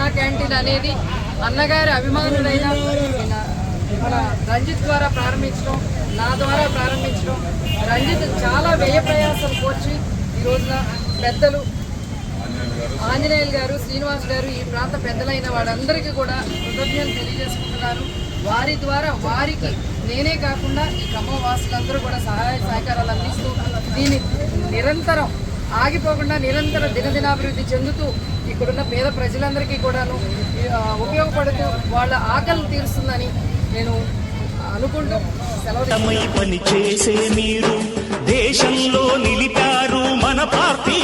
అన్నా క్యాంటీన్ అనేది అన్నగారి అభిమానులైన మన- రంజిత్ ద్వారా ప్రారంభించడం నా ద్వారా ప్రారంభించడం రంజిత్ చాలా వ్యయ ప్రయాసం కోర్చి ఈ రోజున పెద్దలు ఆంజనేయులు గారు శ్రీనివాస్ గారు ఈ ప్రాంత పెద్దలైన వాళ్ళందరికీ కూడా కృతజ్ఞతలు తెలియజేసుకుంటున్నాను. వారి ద్వారా వారికి నేనే కాకుండా ఈ ఖమ్మం వాసులందరూ కూడా సహాయ సహకారాలు అందిస్తూ దీన్ని నిరంతరం ఆగిపోకుండా నిరంతర దినదినాభివృద్ధి చెందుతూ ఇక్కడున్న పేద ప్రజలందరికీ కూడాను ఉపయోగపడుతూ వాళ్ళ ఆకలిని తీరుస్తుందని నేను అనుకుంటూ సెలవు పని చేసే మీరు దేశంలో నిలిపారు మన పార్టీ